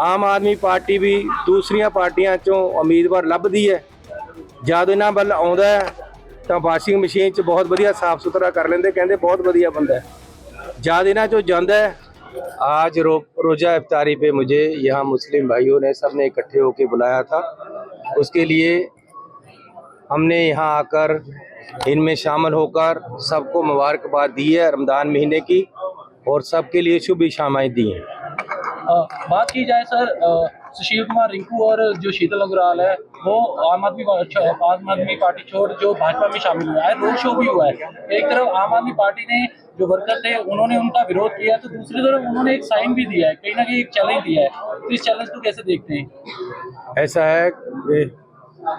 Aam Aadmi party ਵੀ ਦੂਸਰੀਆਂ ਪਾਰਟੀਆਂ ਚੋਂ ਉਮੀਦਵਾਰ ਲੱਭਦੀ ਹੈ ਜਦ ਇਹਨਾਂ ਵੱਲ ਆਉਂਦਾ ਹੈ, ਤਾਂ ਵਾਸ਼ਿੰਗ ਮਸ਼ੀਨ 'ਚ ਬਹੁਤ ਵਧੀਆ ਸਾਫ਼ ਸੁਥਰਾ ਕਰ ਲੈਂਦੇ ਕਹਿੰਦੇ ਬਹੁਤ ਵਧੀਆ ਬੰਦਾ ਹੈ जब इना जो जंद है आज रो, रोजा इफ्तारी पे मुझे यहाँ मुस्लिम भाइयों ने सबने इकट्ठे होकर बुलाया था उसके लिए हमने यहाँ आकर इनमें शामिल होकर सबको मुबारकबाद दी है रमज़ान महीने की और सबके लिए शुभ इशामाएँ दी हैं अ, बात की जाए सर अ, सुशील कुमार रिंकू और जो शीतल अग्रवाल है वो आम आदमी पा- छ- आम आदमी पार्टी छोड़ जो भाजपा में शामिल हुआ है रोड शो भी हुआ है एक तरफ आम आदमी पार्टी ने जो वर्कर थे उन्होंने उनका विरोध किया तो दूसरी तरफ उन्होंने एक साइन भी दिया है कहीं ना कहीं एक चैलेंज दिया है तो इस चैलेंज को कैसे देखते हैं ऐसा है कि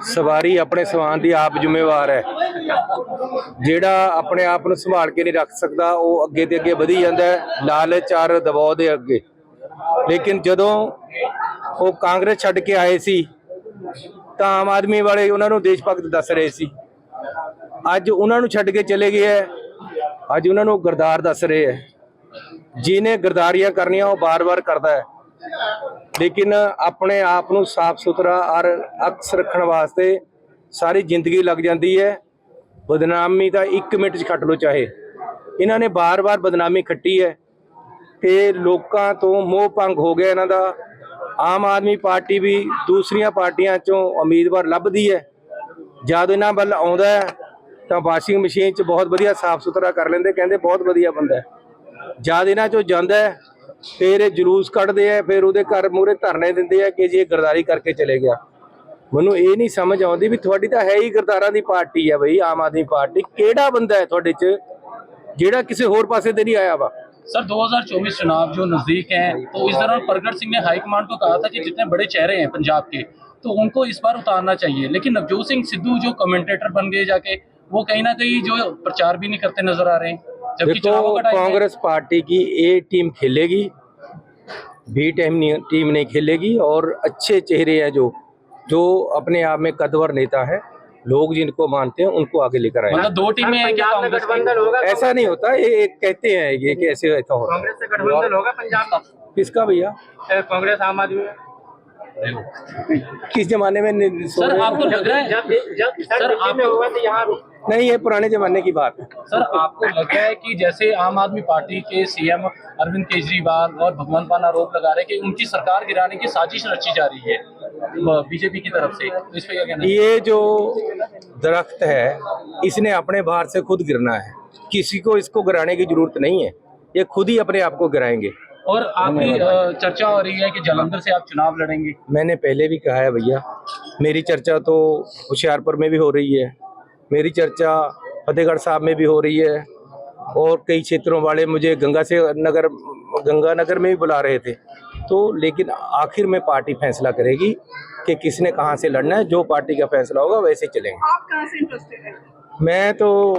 ਸਵਾਰੀ ਆਪਣੇ ਸਵਾਨ ਦੀ ਆਪ ਜ਼ਿੰਮੇਵਾਰ ਹੈ ਜਿਹੜਾ ਆਪਣੇ ਆਪ ਨੂੰ ਸੰਭਾਲ ਕੇ ਨਹੀਂ ਰੱਖ ਸਕਦਾ ਉਹ ਅੱਗੇ ਤੇ ਅੱਗੇ ਵਧੀ ਜਾਂਦਾ ਹੈ ਲਾਲਚ ਔਰ ਦਬਾਅ ਦੇ ਅੱਗੇ ਲੇਕਿਨ ਜਦੋਂ ਉਹ ਕਾਂਗਰਸ ਛੱਡ ਕੇ ਆਏ ਸੀ, ਤਾਂ ਆਮ ਆਦਮੀ ਵਾਲੇ ਉਹਨਾਂ ਨੂੰ ਦੇਸ਼ ਭਗਤ ਦੱਸ ਰਹੇ ਸੀ। ਅੱਜ ਉਹਨਾਂ ਨੂੰ ਛੱਡ ਕੇ ਚਲੇ ਗਏ ਹੈ, ਅੱਜ ਉਹਨਾਂ ਨੂੰ ਗਰਦਾਰ ਦੱਸ ਰਹੇ ਹੈ। ਜਿਹਨੇ ਗਰਦਾਰੀਆਂ ਕਰਨੀਆਂ, ਉਹ ਬਾਰ-ਬਾਰ ਕਰਦਾ ਹੈ। ਲੇਕਿਨ ਆਪਣੇ ਆਪ ਨੂੰ ਸਾਫ਼ ਸੁਥਰਾ ਔਰ ਅਕਸ ਰੱਖਣ ਵਾਸਤੇ ਸਾਰੀ ਜ਼ਿੰਦਗੀ ਲੱਗ ਜਾਂਦੀ ਹੈ। ਬਦਨਾਮੀ ਤਾਂ 1 ਮਿੰਟ 'ਚ ਖੱਟ ਲੋ ਚਾਹੇ। ਇਹਨਾਂ ਨੇ ਬਾਰ-ਬਾਰ ਬਦਨਾਮੀ ਖੱਟੀ ਹੈ। ਤੇ ਲੋਕਾਂ ਤੋਂ ਮੋਹ ਭੰਗ ਹੋ ਗਿਆ ਇਹਨਾਂ ਦਾ। ਆਮ ਆਦਮੀ ਪਾਰਟੀ ਵੀ ਦੂਸਰੀਆਂ ਪਾਰਟੀਆਂ ਚੋਂ ਉਮੀਦਵਾਰ ਲੱਭਦੀ ਹੈ। ਜਦ ਇਹਨਾਂ ਵੱਲ ਆਉਂਦਾ ਤਾਂ ਵਾਸ਼ਿੰਗ ਮਸ਼ੀਨ 'ਚ ਬਹੁਤ ਵਧੀਆ ਸਾਫ਼ ਸੁਥਰਾ ਕਰ ਲੈਂਦੇ, ਕਹਿੰਦੇ ਬਹੁਤ ਵਧੀਆ ਬੰਦਾ ਹੈ। ਜਦ ਇਹਨਾਂ ਚੋਂ ਜਾਂਦਾ ਫਿਰ ਇਹ ਜਲੂਸ ਕੱਢਦੇ ਆ ਫਿਰ ਉਹਦੇ ਘਰ ਮੂਹਰੇ ਧਰਨੇ ਦਿੰਦੇ ਆ ਕਿ ਜੀ ਇਹ ਗਰਦਾਰੀ ਕਰਕੇ ਚਲੇ ਗਿਆ। ਮੈਨੂੰ ਇਹ ਨਹੀਂ ਸਮਝ ਆਉਂਦੀ ਵੀ ਤੁਹਾਡੀ ਤਾਂ ਹੈ ਹੀ ਗਰਦਾਰਾਂ ਦੀ ਪਾਰਟੀ ਆ ਬਈ, ਆਮ ਆਦਮੀ ਪਾਰਟੀ। ਕਿਹੜਾ ਬੰਦਾ ਹੈ ਤੁਹਾਡੇ 'ਚ ਜਿਹੜਾ ਕਿਸੇ ਹੋਰ ਪਾਸੇ ਤੇ ਨਹੀਂ ਆਇਆ ਵਾ? सर 2024 चुनाव जो नज़दीक हैं तो इस दौरान प्रगट सिंह ने हाईकमान को कहा था कि जितने बड़े चेहरे हैं पंजाब के तो उनको इस बार उतारना चाहिए लेकिन नवजोत सिंह सिद्धू जो कमेंटेटर बन गए जाके वो कहीं ना कहीं जो प्रचार भी नहीं करते नज़र आ रहे हैं जबकि। कांग्रेस पार्टी की ए टीम खेलेगी बी टीम नहीं टीम नहीं खेलेगी और अच्छे चेहरे हैं जो जो अपने आप में कदवर नेता है लोग जिनको मानते हैं उनको आगे लेकर आए। मतलब दो टीमें हैं क्या कांग्रेस की? ऐसा नहीं होता ये कहते हैं ये कि ऐसे ऐसा हो। कांग्रेस से गठबंधन होगा पंजाब का? किसका भैया? कांग्रेस आम आदमी किस जमाने में सर आपको लग रहा है जब जब सर, आप- में होगा तो यहाँ नहीं ये पुराने जमाने की बात है। सर आपको लग रहा है कि जैसे आम आदमी पार्टी के सीएम अरविंद केजरीवाल और भगवंत मान आरोप लगा रहे हैं कि उनकी सरकार गिराने की साजिश रची जा रही है। बीजेपी की तरफ़ से। तो इस पे क्या कहना है? ये जो दरख्त है इसने अपने बाहर से खुद गिरना है। किसी को इसको गिराने की ज़रूरत नहीं है। ये खुद ही अपने आप को गिराएँगे। और आपकी चर्चा हो रही है कि जलंधर से आप चुनाव लड़ेंगे? मैंने पहले भी कहा है भैया मेरी चर्चा तो होशियारपुर में भी हो रही है। मेरी चर्चा फतेहगढ़ साहब में भी हो रही है। और कई क्षेत्रों वाले मुझे गंगा से नगर गंगानगर में भी बुला रहे थे। तो लेकिन आखिर में पार्टी फैसला करेगी कि किसने कहाँ से लड़ना है जो पार्टी का फैसला होगा वैसे चलेंगे। आप कहाँ से इंटरेस्टेड हैं? मैं तो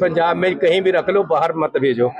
पंजाब में कहीं भी रख लो बाहर मत भेजो।